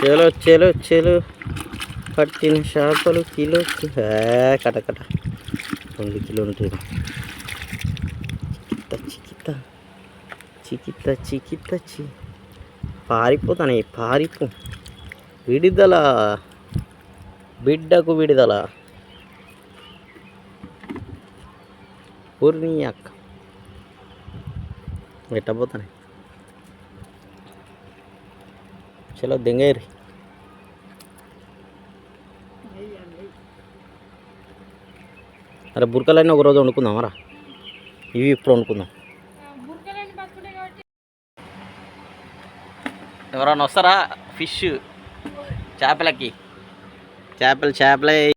చెలో చెలో చెలు. పట్టిన చేపలు కిలో కట కట. రెండు కిలో ఉంటుంది చికిత చికిత్త చికిత్త చి పారిపోతానే పారిపో. విడుదల. బిడ్డకు విడుదల. పూర్ణి అక్క ఎట్టబోతానే చలో దింగేరి. అరే బురకలన్నీ ఒక రోజు వండుకుందామరా ఇవి ఇప్పుడు వండుకుందాం. ఎవరైనా వస్తారా? ఫిష్ చేపలకి. చేపలు చేపలే